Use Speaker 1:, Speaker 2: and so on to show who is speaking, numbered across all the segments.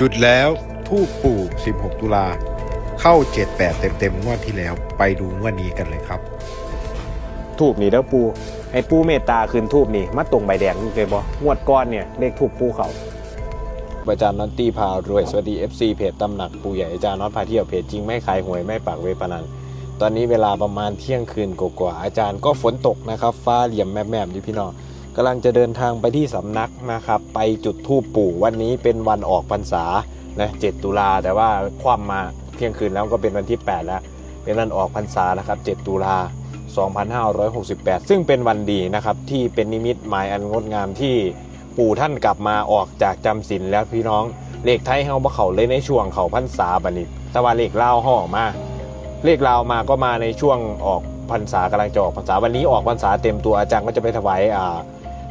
Speaker 1: จุดแล้วทูบปู่ 16 ตุลา เข้า 78 เต็มๆงวดที่แล้วไปดูงวดนี้กันเลยครับ
Speaker 2: ทูบนี่เด้อปูให้ปูเมตตาคืนทูบนี่มาตรงใบแดงนี่เลยบ่งวดก้อนเนี่ยเลขทูบปูเขาอาจารย์น็อตตี้พารวยสวัสดี FC เพจตำหนักปูใหญ่อาจารย์น็อตพาเที่ยวเพจจริงไม่ขายหวยไม่ปากเวปนันตอนนี้เวลาประมาณเที่ยงคืนกว่าๆอาจารย์ก็ฝนตกนะครับ ฟ้าเหลี่ยมแม่ๆอยู่พี่น้อง กำลังจะเดินทางไปที่สำนักนะครับ ไปจุดทูบปู่วันนี้เป็นวันออกพรรษานะ7ตุลาแต่ว่าคว่ำมาเที่ยงคืนแล้วก็เป็นวันที่ 8 แล้ว เป็นวันออกพรรษานะครับ7ตุลา2568 ซึ่งเป็นวันดีนะครับที่เป็นนิมิตหมายอันงดงามที่ปู่ท่านกลับมาออกจากจำศีลแล้วพี่น้องเลขไทยเฮาบ่เขาเลยในช่วงเขาพรรษาบัดนี้แต่ว่าเลขลาวเฮาออกมา เลขลาวมาก็มาในช่วงออกพรรษากำลังจะออกพรรษาวันนี้ออกพรรษาเต็มตัวอาจารย์ก็จะไปถวายอ่า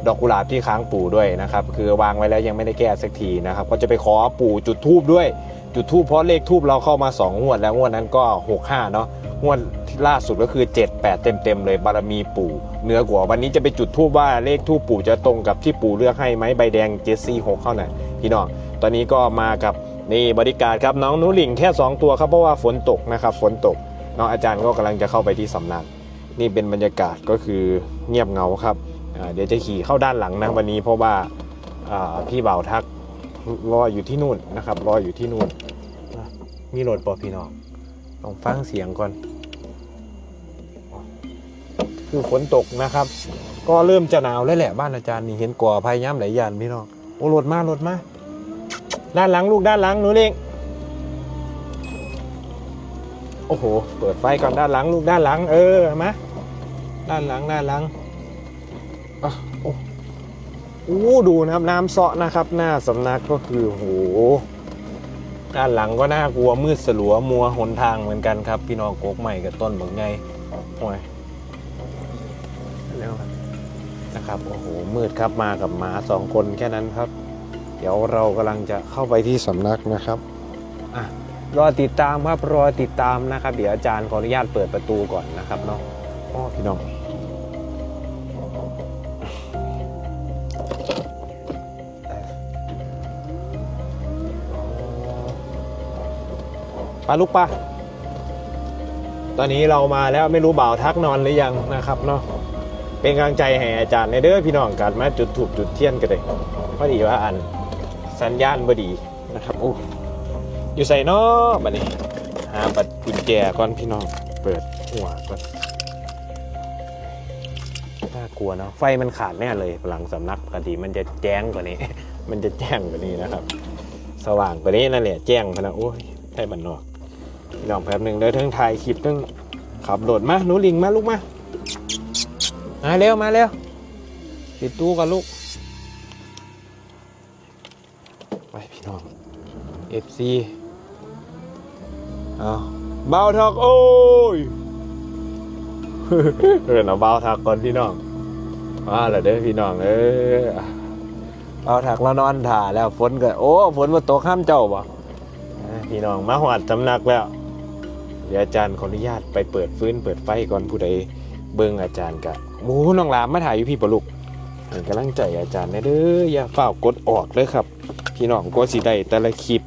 Speaker 2: ดอกกุหลาบที่ค้างปู่ด้วยนะครับคือวางไว้แล้วยังไม่ได้แก้สักทีนะครับก็จะไปขอปู่จุดทูบด้วย จุดทูบเพราะเลขทูบเราเข้ามา 2 งวด แล้วงวดนั้นก็ 65 เนาะงวดล่าสุดก็คือ 7 8 เต็มๆเลยบารมีปู่เหนือกว่าวันนี้จะไปจุดทูบว่าเลขทูบปู่จะตรงกับที่ปู่เลือกให้ไหมใบแดงเจสซี่หกเข้าหน่อยพี่น้องตอนนี้ก็มากับนี่บริการครับน้องนุหลิงแค่ 2 ตัวครับเพราะว่าฝนตกนะครับฝนตกน้องอาจารย์ก็กำลังจะเข้าไปที่สำนักนี่เป็นบรรยากาศก็คือเงียบเงาครับ เดี๋ยวจะขี่เข้าด้านหลังนะวันนี้เพราะว่าพี่เบาทักรออยู่ที่นู่นนะครับรออยู่ที่นู่น มีรถปอพี่น้องต้องฟังเสียงก่อน คือฝนตกนะครับ ก็เริ่มจะหนาวแล้วแหละบ้านอาจารย์นี่เห็นก่อพายย้ำหลายยานพี่น้องโอ้รถมารถมาด้านหลังลูกด้านหลังหนูเล็งโอ้โห เปิดไฟก่อนด้านหลังลูกด้านหลัง เออมาด้านหลังด้านหลัง อะโอ้โอ้ดูนะครับน้ำเซาะนะครับ หน้าสำนักก็คือโหด้านหลังก็น่ากลัวมืดสลัวมัวหนทางเหมือนกันครับ พี่น้องโกกใหม่กับต้นบางไงโอ้ยเร็วนะครับโอ้โหมืดครับมากับหมาสองคนแค่นั้นครับ เดี๋ยวเรากำลังจะเข้าไปที่สำนักนะครับอะรอติดตามครับรอติดตามนะครับ เดี๋ยวอาจารย์ขออนุญาตเปิดประตูก่อนนะครับเนาะอ้อพี่น้อง ปลาลูกปลาตอนนี้เรามาแล้วไม่รู้บ่าวทักนอนหรือยังนะครับเนาะเป็นกำลังใจให้อาจารย์ในเด้อพี่น้องกันมาจุดถูกจุดเทียนกันเลยพอดีว่าอันสัญญาณบดีนะครับโอ้อยู่ใส่นอบัดนี้ หาบัตรกุญแจก่อนพี่น้องเปิดหัวก่อนน่ากลัวเนอะไฟมันขาดแน่เลยหลังสำนักปกติมันจะแจ้งกว่านี้ มันจะแจ้งกว่านี้นะครับ สว่างกว่านี้นั่นแหละแจ้งพนะโอ้ยไทยบันนอก พี่น้องแป๊บหนึ่งเด้อทั้งถ่ายคลิปทั้งขับรถมาหนูลิงมาลูกมามาเร็วมาเร็วปิดตู้กันลูกไปพี่น้อง FC เอาเบาทักโอ้ยเออเนาะเบาทักก่อนพี่น้องมาแล้วเด้อพี่น้องเออเบาทักแล้วนอนถ่าแล้วฝนก็โอ้ฝนมาตกข้ามเจ้าบ่พี่น้องมาหอดสำนักแล้ว เดี๋ยวอาจารย์ขออนุญาตไปเปิดฟื้นเปิดไฟก่อนผู้ใดเบิ่งอาจารย์กะหมูน้องลามมาถ่ายอยู่พี่ปลุกให้กำลังใจอาจารย์นะเด้ออย่าเฝ้ากดออกเลยครับ พี่น้องก็สิได้แต่ละคลิป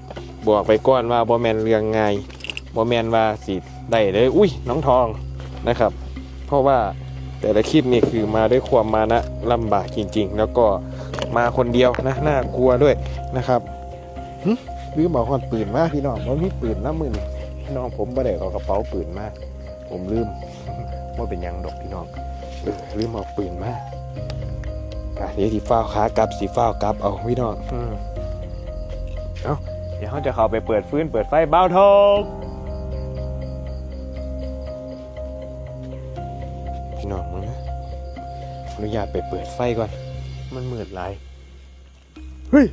Speaker 2: บอกไปก่อนว่าบ่แมนเรื่องง่ายบ่แมนว่าสิได้เลยอุ้ยน้องทองนะครับ เพราะว่าแต่ละคลิปนี่คือมาด้วยความมานะลำบากจริง ๆ แล้วก็มาคนเดียวนะน่ากลัวด้วยนะครับหึลืมบอกคนปืนมาพี่น้องว่ามีปืนน้ำมือนี่ พี่น้องผมบ่ได้เอากระเป๋าปืนมาผมลืมว่าเป็นยังดอกพี่น้องลืมเอาปืนมาเดี๋ยวสีฟ้าขากลับสีฟ้ากลับเอาพี่น้องเอาเดี๋ยวเขาจะเข้าไปเปิดฟื้นเปิดไฟเบ้าทองพี่น้องมึงนะอนุญาตไปเปิดไฟก่อน มันมืดหลายเฮ้ย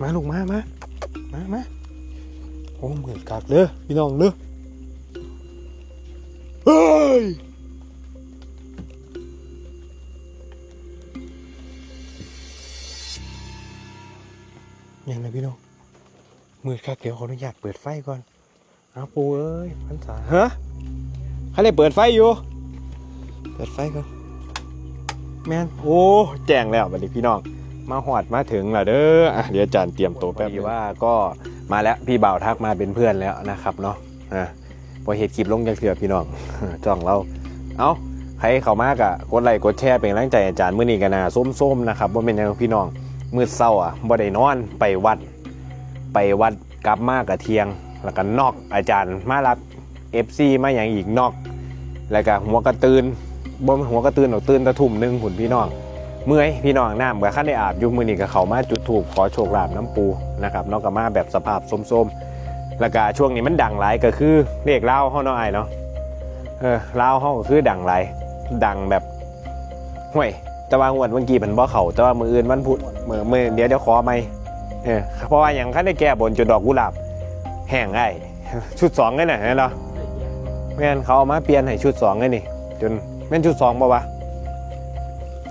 Speaker 2: มาลูกมามามามา โอ้มืดกักเลยพี่น้องเด้อเฮ้ยยังไงพี่น้องมืดครับเดี๋ยวขออนุญาตเปิดไฟก่อนเอาปูเอ้ยพันษาฮะใครเลยเปิดไฟอยู่ เปิดไฟก่อนแมนโอ้แจ้งแล้วบัดนี้พี่น้อง มาหอดมาถึงแล้วเด้ออะเดี๋ยวอาจารย์เตรียมตัวแป๊บนึงว่าก็ มาแล้วพี่บ่าวทักมาเป็นเพื่อนแล้วนะครับเนาะอะพอเห็ดคลิปลงจากเถื่อพี่น้องจ้องเรา เอาใครเข้ามากอะกดไลค์กดแชร์เป็นกำลังใจอาจารย์มื้อนี้กันนะส้มๆนะครับว่าเป็นยังพี่น้องมืดเศร้าอะบ่ได้นอนไปวัด ไปวัดกลับมากะเทียง แล้วก็นอกอาจารย์มารับ FC มาอย่างอีกนอก แล้วก็หัวกระตือนบ่หัวกระตือนหรอกตื่นตะทุ่มหนึงหุ่นพี่น้อง เมื่อยพี่น้องน้ำกับขั้นได้อาบอยุมือนี่กับเขามาจุดถูกขอโชคลาภน้ำปูนะครับนอกกับมาแบบสภาพส้มๆแล้วก็ช่วงนี้มันดังหลายก็คือเรียกเล่าห้องน้อยเนาะเออเล่าห้องคือดังหลายดังแบบห่วยแต่ว่างวดเมื่อกี้มันบ่เขาแต่ว่ามืออื่นมันพุธมือมือเดี๋ยวเดี๋ยวขอไม่เออเพราะว่าอย่างขั้นได้แก้บนจนดอกกุหลาบแห้งไอ้ชุดสองเลยนะเห็นเหรอไม่งั้นเขาเอามาเปลี่ยนให้ชุดสองเลยนี่จนแม่นชุดสองป่าวะ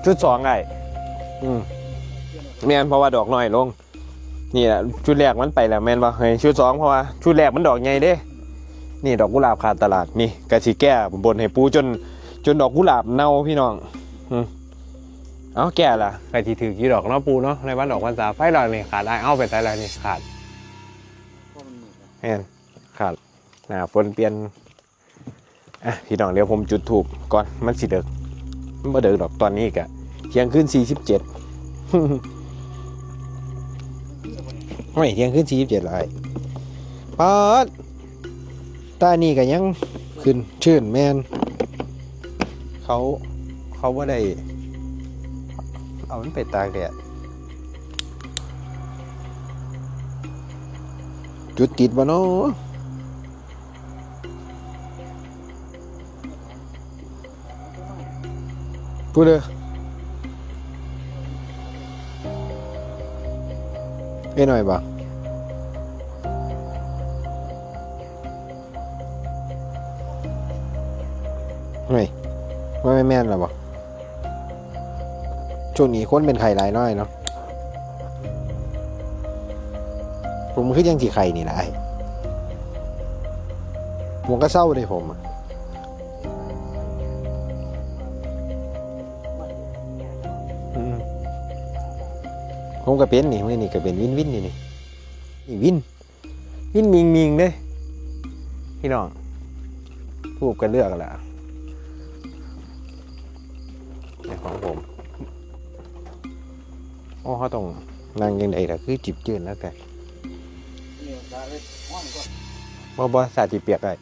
Speaker 2: ชุดสองไอ้อืมแม่นเพราะว่าดอกน้อยลง นี่แหละชุดแรกมันไปแล้วแม่นปะเฮ้ยชุดสองเพราะว่าชุดแรกมันดอกใหญ่เด้ นี่ดอกกุหลาบขาดตลาดนี่กะสิแก้บนให้ปูจน จนดอกกุหลาบเน่าพี่น้องอืมเอาแก่ละใครที่ถือกี่ดอกเนาะปูเนาะในบ้านดอกวันษาไฟลอยนี่ขาดได้เอาไปแต่ละนี่ขาดแม่นขาดหน้าฝนเปลี่ยนอะพี่น้องเดี๋ยวผมจุดถูกก่อนมันสิเดึกมันบ่เดึกดอกตอนนี้กะ เที่ยงคืนสี่สิบเจ็ดไม่เที่ยงคืนสี่สิบเจ็ดเลยปอดตานี่ก็ยังขึ้นชื่นแมนเขาเขาว่าได้ เอามันไปตากแดดจุดติดบ่เนาะพูดเลย เอ้หน่อยบ่เฮ้ยว่ไม่แม่นหรอบ่ช่วงนี้คนเป็นไข่หลายน้อยเนาะผมคือยังสีไข่นี่แหละไอ้ผมก็เศร้าเลยผมอะ ผมก็เป็นนี่มือนี่ก็เป็นวินวินนี่นี่นี่วินวินมิงมิงเด้พี่น้องทูบกันเลือกแหละในของผมโอ้เขาต้องนั่งยังไงล่ะคือจิบจืนแล้วแต่บ่บ่สาจิเปียกเลย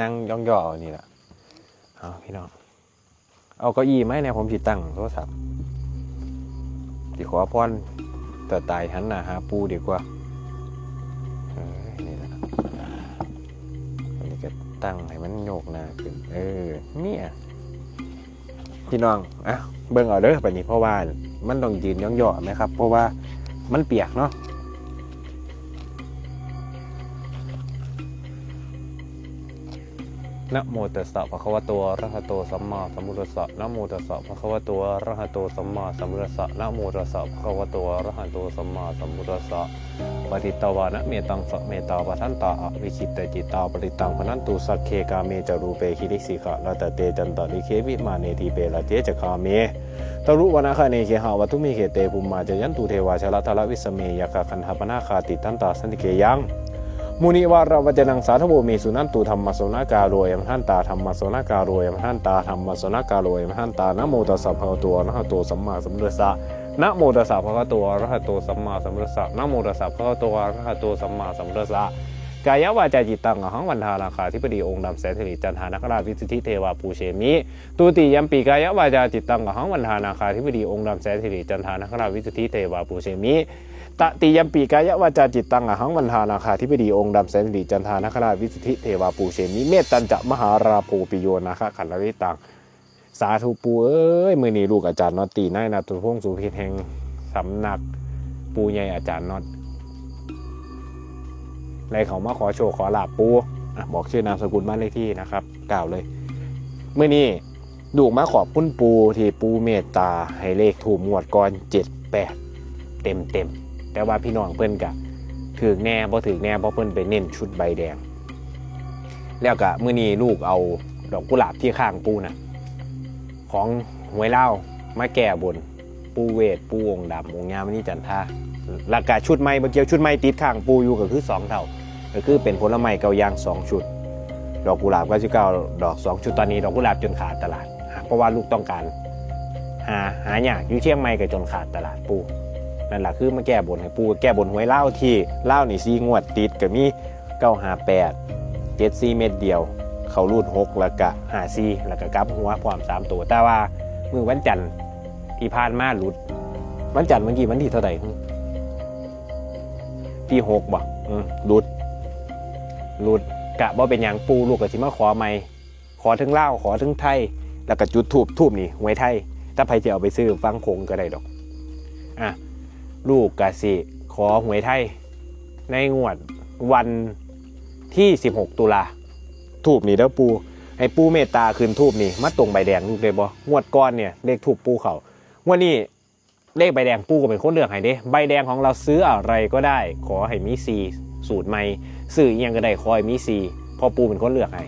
Speaker 2: นั่งย่องย่อๆนี่แหละเอาพี่น้อง เอาเก้าอี้ไหมเนี่ยผมสิตั้งโทรศัพท์สิขอพร แต่ตายหันหน้าหาปูดีกว่าเออนี่แหละอันนี้ก็ตั้งให้มันโยกหน้าขึ้น เออ เนี่ยพี่น้องอะเบิ่งเอาเด้อไปนี้เพราะว่ามันต้องยืนย่องๆไหมครับ เพราะว่ามันเปียกเนาะ นะโมตัสสะภะคะวะโตอะระหะโตสัมมาสัมพุทธัสสะนะโมตัสสะภะคะวะโตอะระหะโตสัมมาสัมพุทธัสสะนะโมตัสสะภะคะวะโตอะระหะโตสัมมาสัมพุทธัสสะปฏิตวานะเมตังสะเมตาปะทันตาอวิคิตตจิตตาปริตังพนันตุสักเคกาเมจารูเปหิริสิกะละตะเตจันตะลิเควิมาเนทีเปละเจจคาเมตรุวนาคาเนเคหาวัตุมีเขเตภูมิมาจยันตุเทวาชลทละวิสเมยกะคันหปนาคาติทันตาสันติเกยัง มุนิวาราวจนังสาธโวมีสุนันตุธรรมโสนากาโรยมหันตาธรรมโสนากาโรยมหันตาธรรมโสนากาโรยมหันตานะโมตัสสะภะคะวะโตอะระหะโตสัมมาสัมพุทธัสสะนะโมตัสสะภะคะวะโตอะระหะโตสัมมาสัมพุทธัสสะนะโมตัสสะภะคะวะโตอะระหะโตสัมมาสัมพุทธัสสะกายวาจาจิตตังอหังวันทาราคาธิปดีองค์ดำแสนสิริจันทานักราชวิสุทธิเทวาปูเชมิตุติยัมปีกายวาจาจิตตังอหังวันทานาคาธิปดีองค์ดำแสนสิริจันทานักราชวิสุทธิเทวาปูเชมิ ตติยมปีกายวาจาจิตตังอหังวันทานาคาธิบดีองค์ดำแสนสิริจันทานาคราชวิสุทธิเทวาปูเชมิเมตตันจะมหาราโพปิโยนาคะขันธวิตังสาธุปูเอ้ยมือนี้ลูกอาจารย์นอตตีนายนาตุพงศ์สุพชรแห่งสำนักปูใหญ่อาจารย์นอตไรเขามาขอโชว์ขอลาบปูบอกชื่อนามสกุลบ้านเลขที่นะครับกล่าวเลยมื่อนี้ลูมาขอบปุ้นปูที่ปูเมตตาให้เลขถูกหมวดก่อนเจ็ดแปดเต็มเต็ม แต่ว่าพี่น้องเพิ่นกะถือแน่บ่ถือแน่เพราะเพิ่นไปเน้นชุดใบแดง แล้วก็มื่อนี้ลูกเอาดอกกุหลาบที่ข้างปูน่ะของหวยเล่ามาแก่บนปูเวทปูองดำองค์ยามนี่จันท่าราคาชุดใหม่เมื่อกี้ชุดใหม่ติดข้างปูอยู่ก็คือสองเท่าก็คือเป็นผลไม้เกายางสองชุด ดอกกุหลาบก็จะเก้าดอกสองชุดตอนนี้ดอกกุหลาบจนขาดตลาด เพราะว่าลูกต้องการหาหาอยากอยู่เชียงใหม่ก็จนขาดตลาดปู นั่นแหละคือมาแก้บนให้ปูแก้บนหวยเล่าที่เล่านี่ซีงวดติดก็มีเก้าหาแปดเจ็ดซีเม็ดเดียว เขารูดหกแล้วก็หาซีแล้วก็กลับหัวพร้อมสามตัวแต่ว่ามือวันจันทร์ที่ผ่านมาหลุด วันจันทร์เมื่อกี้วันที่เท่าไหร่ที่หกบ่อืมหลุดหลุดกะบ่เป็นอย่างปูลูกก็สิมาขอไม่ขอถึงเล่าขอถึงไทย แล้วก็จุดทูบทูบนี่หวยไทย ถ้าใครจะเอาไปซื้อฟังคงก็ได้ดอก อะ ลูกกสิขอหวยไทย ในงวดวันที่ 16 ตุลาทูบนี่เด้อปูให้ปูเมตตาคืนทูบนี่มาตรงใบแดงลูกเลยบ่งวดก้อนเนี่ยเลขทูบปูเขาวดนี้เลขใบแดงปูก็เป็นคนเลือกให้เด้ใบแดงของเราซื้ออะไรก็ได้ ขอให้มีซีสูตรใหม่ซื้ออยังก็ได้ขอให้มีซีพอปูเป็นคนเลือกให้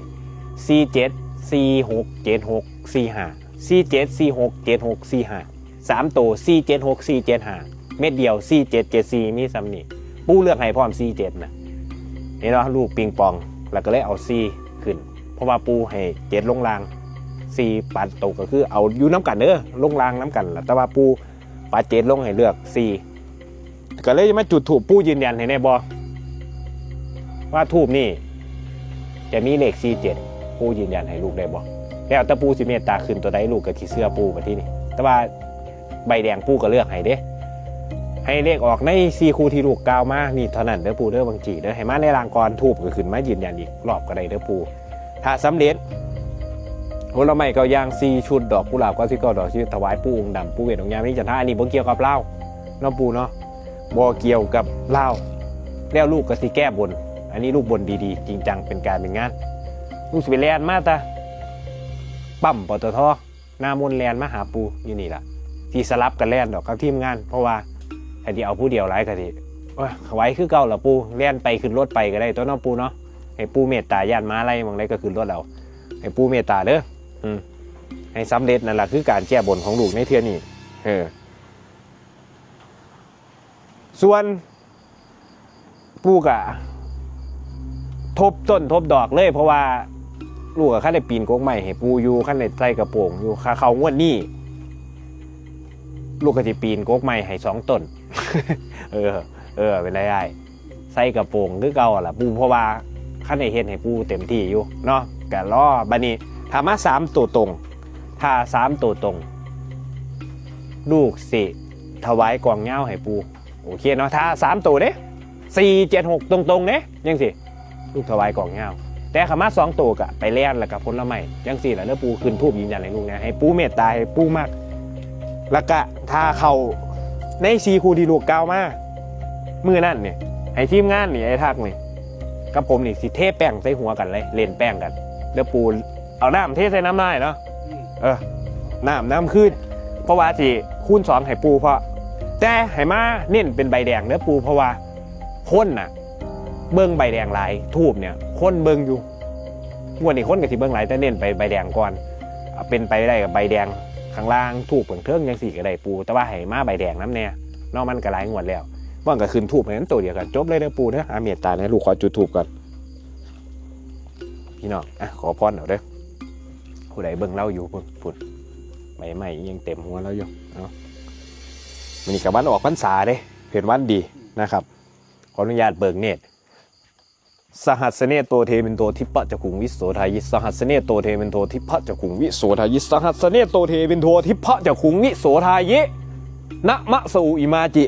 Speaker 2: ซีเจ็ดซีหกเจ็ดหกซีห้าซีเจ็ดซีหกเจ็ดหกซีห้าสามตัวซีเจ็ดหกซีเจ็ดห้า เม็ดเดียวซีเจ็ดเจ็ดซีมีซ้ำนี่ปูเลือกให้พร้อมซีเจ็ดนะเห็นเนาะลูกปิงปอง แล้วก็เลยเอาซีขึ้น เพราะว่าปูให้เจ็ดลงรางซีปัดตกก็คือเอาอยู่น้ำกันเด้อลงรางน้ำกันล่ะแต่ว่าปูปัดเจ็ดลงให้เลือกซีก็เลยมาจุดถูกปูยืนยันให้แน่บอว่าทูบนี่จะมีเลขซีเจ็ดปูยืนยันให้ลูกได้บ่แล้วต่ปูสิเมตตาขึ้นตัวใดลูกก็สิเสื้อปูมาที่นี่ แต่ว่าใบแดงปูก็เลือกให้เด้ ให้เลขออกในซีคูที่ลูกกาวมานี่เท่านั้นเด้อปูเด้อบางจีเด้อให้มาในรางกรทูบก็ขึ้นมายืนยันอีกรอบก็ได้เด้อปูถ้าสำเร็จผลไม้ก็ยางซีชุดดอกกุหลาบก็สิก็ดอกชื่อถวายปูองค์ดำปูเวทองยามิจันทาอันนี้บ่เกี่ยวกับเหล้าเน้องปูเนาะบ่เกี่ยวกับเหล้าแล้วลูกก็สิแก้บน อันนี้ลูกบนดีๆ จริงจังเป็นการเป็นงานลูกสิไปแลนมาตาปั๊มปตทหน้ามนแลนมาหาปูอยู่นี่ล่ะที่สลับกันแลนดอกกับทีมงาน เพราะว่า ไอ้ที่เอาผู้เดียวหลายกะทิโอ้ยไว้คือเก่าละปูแล่นไปขึ้นรถไปก็ได้ตัวเน้องปูเนาะให้ปูเมตตาย่านมาอะไรมองไรก็ขึ้นรถเราให้ปูเมตตาเด้ออืมให้สำเร็จนั่นแหละคือการแก้บนของลูกในเทือนี่เออส่วนปูกะทบต้นทบดอกเลยเพราะว่าลูกกับข้าได้ปีนโก๊กใหม่ให้ปูอยู่ข้าได้ใส่กระโปรงอยู่ข้าเขางวดนี่ลูกก็จะปีนโก๊กใหม่ให้สองต้น เออ เออเป็นไรได้ใส่กระโปรงคือเก่าล่ะปูเพราะว่าข้าได้เห็นให้ปูเต็มที่อยู่เนาะกะล้อบันนี้ถามาสามตัวตรง ถ้าสามตัวตรง ลูกสิถวายกวางเงาให้ปู โอเคเนาะถ้าสามตัวเด้สี่เจ็ดหกตรงๆเด้ยังสิลูกถวายกล่องเงาแต่ขามาสองตัวกะไปแล่นแล้วกับผลไม้ยังสี่แล้วเด้อปูขึ้นทูบยืนยันให้ลูกนะให้ปูเมตตาให้ปูมากแล้วก็ถ้าเขา ในซีคูที่ลูกก้าวมามือนั่นเนี่ยให้ทีมงานนี่ไอ้ทักนี่กับผมนี่สิเทแป้งใส่หัวกันเลยเล่นแป้งกันเด้อปูเอาน้ำเทใส่น้ำได้เนาะเออน้ำน้ำขึ้นเพราะว่าสิคูณสองให้ปูเพราะแต่ให้มาเน้นเป็นใบแดงเด้อปูเพราะว่าคนน่ะ เบิ้งใบแดงหลายทูบเนี่ยคนเบิ้งอยู่งวดนี้คนกับที่เบิ้งหลายแต่เน้นไปใบแดงก่อนเอาเป็นไปได้กับใบแดง ข้างล่างทูบเปิงเทิงยังสี่ก็ได้ปู แต่ว่าให้มาใบแดงน้ำเน่นอกมันก็หลายงวดแล้วว่างก็คืนทูบเหมือนตัวเดียวกันจบเลยเด้อปูเด้ออาเมียตาเนี่ยลูกขอจุดทูบก่อนพี่น้องอะขอพรเอาเด้อผู้ใดเบิ้งเล่าอยู่พุ่นพุ่นใบไม้ยังเต็มหัวเราอยู่เนาะมันนี่กับวันออกพรรษาเด้เป็นวันดีนะครับขออนุญาตเบิกเนตร สหัสเนโตเทมินโตทิปะจักุงวิโสทายิสสหัสเนโตเทมินโตทิปะจักุงวิโสทายิสสหัสเนโตเทมินโตทิปะจักุงวิโสทายินะมะสูอิมาจิ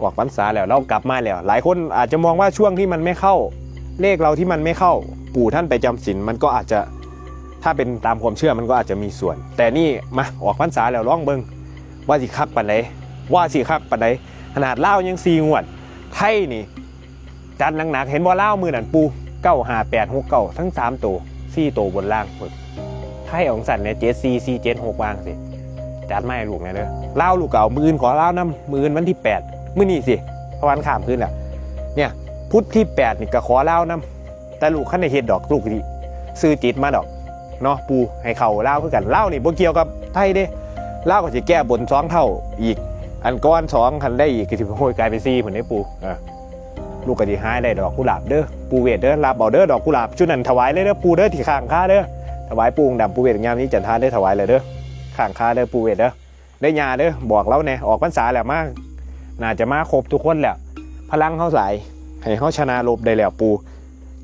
Speaker 2: ออกพรรษาแล้วเรากลับมาแล้ว หลายคนอาจจะมองว่าช่วงที่มันไม่เข้า เลขเราที่มันไม่เข้า ปู่ท่านไปจำศีลมันก็อาจจะถ้าเป็นตามความเชื่อมันก็อาจจะมีส่วน แต่นี่มาออกพรรษาแล้วร้องเบิงว่าสิคักปันไดว่าสิคักปันได ขนาดเล่ายังซีงวด ไทยนี่ จัดหนักๆเห็นว่าเล่ามือนันปูเก้าหาแปดหกเก้าทั้งสามตัวสี่ตัวบนล่างเพิ่นไทยของสันเนี่ยเจ็ดซีซีเจ็ดหกวางสิจัดไม่ลูกไงเด้อเล่าลูกเก่ามือนขอเล่าน้ำมือนวันที่แปดมื้อนี้สิเพราะวันข้ามขึ้นแหละเนี่ยพุทธที่แปดนี่ก็ขอเล่าน้ำแต่ลูกขั้นในเฮ็ดดอกลูกดีซื้อจิตมาดอกเนาะปูให้เขาเล่าวคือกันเล่านี่บ่เกี่ยวกับไทยเด้เล่าก็สิแก้บนสองเท่าอีก อันก้อนสองคันได้อีกกสิโหยกลายเป็น4พุ่นได้ปูอะลูกก็สิหายได้ดอกกุหลาบเด้อปูเวทเด้อรับเอาเด้อดอกกุหลาบชุดนั้นถวายเลยเด้อปูเด้อที่ข้างค้าเด้อถวายปูงดำปูเวทยามนี้จันทาได้ถวายเลยเด้อข้างค้าเด้อปูเวทเด้อได้ยาเด้อบอกแล้วเนี่ยออกพรรษาแล้วมาน่าจะมาครบทุกคนแหละพลังเฮาหลายให้เฮาชนะลบได้แล้วปู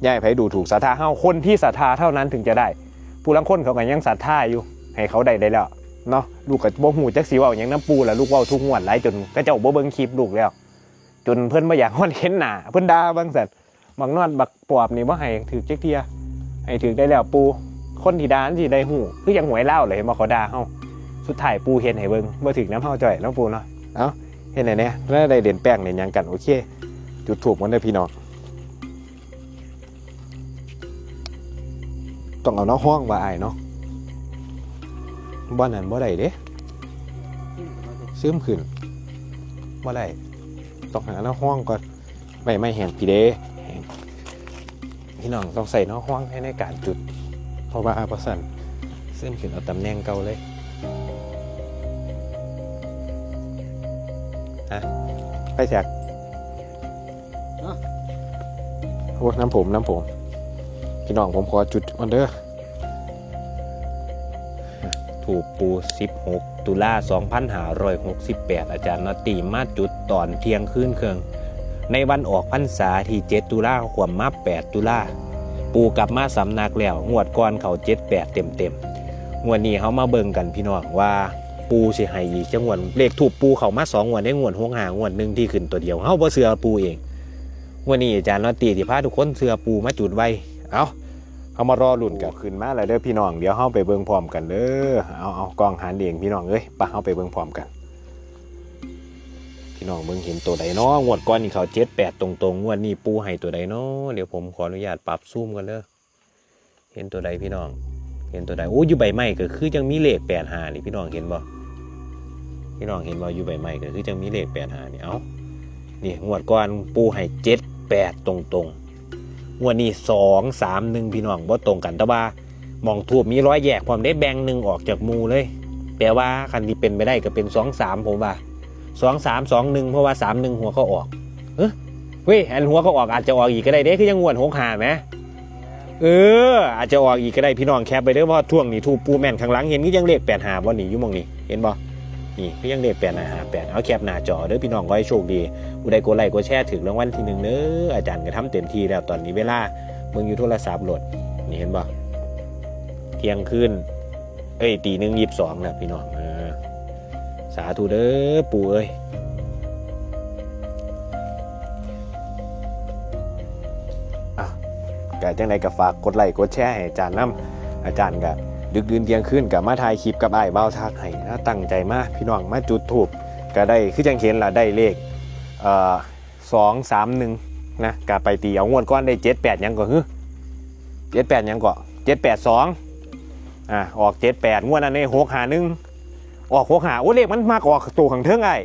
Speaker 2: ย่ายไผดูถูกศรัทธาเฮาคนที่ศรัทธาเท่านั้นถึงจะได้ ผู้ลังคนเขาก็ยังศรัทธาอยู่ ให้เขาได้ได้แล้ว เนาะลูกก็บ่ฮู้จักสิเว้าหยังน้ำปูแหละลูกว้าทุกงวดหลายจนก็เจ้าบ่เบิ่งคลิปลูกแล้ว จนเพิ่อนบ่อยากฮอดเห็นหน้าเพิ่อนด่าบางสัตว์บางนอนบักปอบนี่บ่ให้ถือจักเทียให้ถือได้แล้วปูคนที่ด่าสิได้ฮู้คือยังหวยเล่าเลยมาขาด่าเฮาสุดท้ายปูเฮ็ดให้เบิ่งบ่ถึงน้ำเฮาจ่อยนาะปูเนาะเอ้าเฮ็ดไหนเนี่ยแล้วได้เด่นแป้งเด่นยังกันโอเคจุดถูกมันได้พี่น้องต้องเอาเนาะห้องว่าไอ้ายเนาะ บ้านนั้นบ่ได้เด้ซึมขึ้นบ่ได้ต้องหาเนาะห้องก่อนไม่ไม่แห้งพี่เด้แห้งพี่น้องต้องใส่เนาะห้องให้ในการจุด เพราะว่าอาประสันซึมขึ้นเอาตำแหน่งเก่าเลยฮะไปแจกโอ้น้ำผมน้ำผม พี่น้องผมขอจุดออนเดอร์ ถูกปู 16 ตุลา2568 อาจารย์นอตตีมาจุดตอนเที่ยงคืนเครื่อง ในวันออกพรรษาที่ 7 ตุลาขวมมา 8 ตุลาปูกลับมาสำนักแล้ว งวดก่อนเขา78 เต็มเต็มงวดนี้เขามาเบิ่งกันพี่น้องว่าปูสิให้อีกจังหวดเลขถูกปูเขามาสองงวดได้งวดหวงหางวดหนึ่งที่ขึ้นตัวเดียวเฮาบ่เสือปูเองวันนี้อาจารย์นอตตีที่พาทุกคนเสือปูมาจุดไว้เอา เอามารอลุ่นกันขึ้นมาแล้วเด้อพี่น้องเดี๋ยวเฮาไปเบิ่งพร้อมกันเด้อเอาเอากองหันเองพี่น้องเอ้ยไปะเฮาไปเบิ่งพร้อมกัน พี่น้องเบิ่งเห็นตัวใดเนาะงวดก่อนนี่เขาเจ็ดแปดตรงๆงวดนี้ปูให้ตัวใดเนาะเดี๋ยวผมขออนุญาตปรับซูมกันเด้อเห็นตัวใดพี่น้อง เห็นตัวใดโอ้อยู่ใบไม้ก็คือยังมีเลขแปดหานี่พี่น้องเห็นบ่พี่น้องเห็นบ่อยู่ใบไม้ก็คือยังมีเลขแปดหานี่เอานี่งวดก่อนปูให้เจ็ดแปดตรงๆ งวดนี้สองสามหนึ่งพี่น้องบ่ตรงกันแต่ว่ามองทูบมีร้อยแยกผมได้แบ่งหนึ่งออกจากมูเลย แปลว่าคันที่เป็นไปได้ก็เป็นสองสามผมว่าสองสามสองหนึ่งเพราะว่าสามหนึ่งหัวเขาออกเฮ้ยเว้ยอันหัวเขาออกอาจจะออกอีกก็ได้เด้คือยังงวดหกหาไหมเออ อาจจะออกอีกก็ได้พี่น้องแคปไปเด้อเพราะท่วงนี่ทูบปูแม่นข้างหลังเห็นก็ยังเลขแปดหาบ่หนีอยู่มองนี่เห็นบ่ นี่ก็ยังเลขแปดหาแปดเอาแคปหน้าจอเด้อพี่น้องก็ให้โชคดีผู้ใดกดไลค์กดแชร์ถึงรางวัลที่หนึ่งเน้ออาจารย์ก็ทำเต็มที่แล้วตอนนี้เวลามึงอยู่โทรศัพท์โหลดนี่เห็นบ่เที่ยงคืนเอ้ยตีหนึ่งยี่สิบสองแล้วพี่น้องเออสาธุเด้อปู่เอ้ยอะก็จังใดก็ฝากกดไลค์กดแชร์ให้อาจารย์นํอาจารย์ก็ ดึกดื่นเที่ยงคืนกับมาถ่ายคลิปกับไอ้เบ้าทักให้นะตั้งใจมากพี่น้องมาจุดถูกก็ได้คือจังเห็นล่ะได้เลขเอ่อสองสามหนึ่งนะกาไปตีเอางวดก้อนได้เจ็ดแปดยังก่อนฮึเจ็ดแปดยังก่อนเจ็ดแปดสองอะออกเจ็ดแปดงวดนั้นให้หกหาหนึ่งออกหกหาโอ้เลขมันมากออกตัวขังเทิงไอ้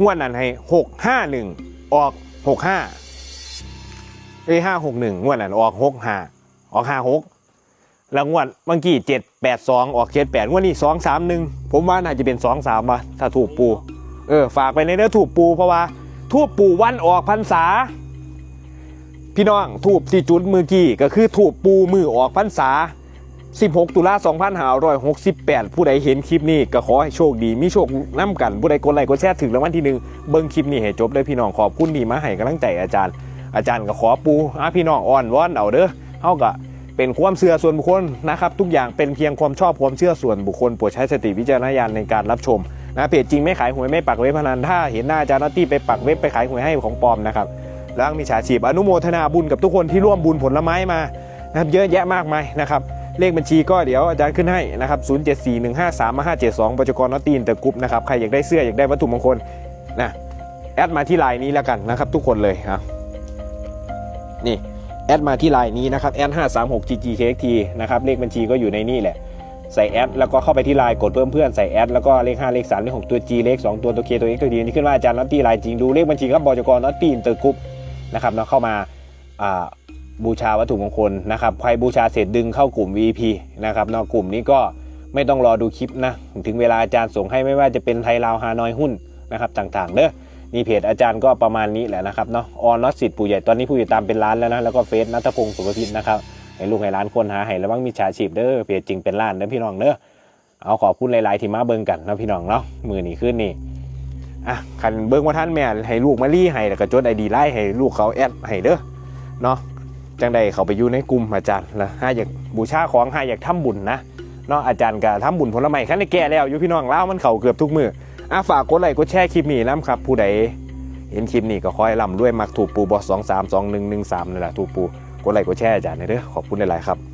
Speaker 2: งวดนั้นให้หกห้าหนึ่งออกหกห้าเอ้ห้าหกหนึ่งงวดนั้นออกหกห้าออกห้าหก แล้วงวดเมื่อกี้เจ็ดแปดสองออกเจ็ดแปดงวดนี้สองสามหนึ่งผมว่าน่าจะเป็นสองสามว่ะถ้าถูกปู เออ ฝากไปในเนื้อถูกปูเพราะว่าทูบปูวันออกพรรษา พี่น้องทูบที่จุดมือกี้ก็คือทูบปูมือออกพรรษา 16 ตุลา2568 ผู้ใดเห็นคลิปนี้ก็ขอให้โชคดี มีโชคน้ำกัน ผู้ใดกดไลค์กดแชร์ถึงรางวัลที่หนึ่งเบิ้งคลิปนี้ให้จบเลยพี่น้องขอบคุณดีมาให้กำลังใจอาจารย์ อาจารย์ก็ขอปูอะพี่น้องอ่อนวอนเอาเด้อเฮาก็ เป็นความเชื่อส่วนบุคคลนะครับ ทุกอย่างเป็นเพียงความชอบความเชื่อส่วนบุคคลโปรดใช้สติวิจารณญาณในการรับชมนะเพจจริงไม่ขายหวยไม่ปักเว็บพนันถ้าเห็นหน้าอาจารย์นอตตี้ไปปักเว็บไปขายหวยให้ของปลอมนะครับแล้วมีฉาชีพอนุโมทนาบุญกับทุกคนที่ร่วมบุญผลไม้มานะครับเยอะแยะมากมายนะครับเลขบัญชีก็เดี๋ยวอาจารย์ขึ้นให้นะครับ0 7 4 1 5 3 5 7 2บจกรนอตตีนเตอร์กรุ๊ปนะครับใครอยากได้เสื้ออยากได้วัตถุมงคลนะแอดมาที่ไลน์นี้แล้วกันนะครับ ทุกคนเลยครับนี่ ดมาที่ไลน์นี้นะครับแอด536 ggkxt นะครับเลขบัญชีก็อยู่ในนี่แหละ ใส่แอดแล้วก็เข้าไปที่ไลน์กดเพิ่มเพื่อนใส่แอดแล้วก็เลข5เลข3เลข6ตัว G เลข2ตัวตัว K ตัว X ตัว D นี่ขึ้นว่าอาจารย์น็อตตี้ไลน์จริงดูเลขบัญชีครับบจกน็อตตี้อินเตอร์กรุ๊ปนะครับแล้วเข้ามาบูชาวัตถุมงคลนะครับใครบูชาเสร็จดึงเข้ากลุ่ม VIP นะครับเนอกกลุ่มนี้ก็ไม่ต้องรอดูคลิปนะ ถึงเวลาอาจารย์ส่งให้ไม่ว่าจะเป็นไทยลาวฮานอยหุ้นนะครับต่างๆเด้อ นี่เพจอาจารย์ก็ประมาณนี้แหละนะครับเนาะออนนอตสิทธิ์ปู่ใหญ่ตอนนี้ผู้ติดตามเป็นล้านแล้วนะแล้วก็เฟซนัทพงศ์สุภพิษนะครับให้ลูกให้ร้านคนหาให้ระวังมิจฉาชีพเด้อเพจจริงเป็นล้านเด้อพี่น้องเด้อเอาขอบคุณหลาย ๆ ที่มาเบิ่งกันนะพี่น้องเนาะมือนี้ขึ้นนี่อะคันเบิ้งว่าท่านแม่ให้ลูกมารี่ให้แล้วก็จดไอดีไล่ให้ลูกเขาแอดให้เด้อเนาะจังใดเขาไปอยู่ในกลุ่มอาจารย์นะห้าอยากบูชาของห้าอยากทำบุญนะเนาะอาจารย์ก็ทำบุญผลไม้ขั้นแก่แล้วอยู่พี่น้องเล่ามันเข่าเกือบทุกมือ อะฝากกดไลค์กดแชร์คลิปนี้นะครับ ผู้ใดเห็นคลิปนี้ก็คอยล่ำด้วยมักถูกปูบอสสองสามสองหนึ่งหนึ่งสามนี่แหละถูกปูกดไลค์กดแชร์อาจารย์เด้อขอบคุณหลายๆครับ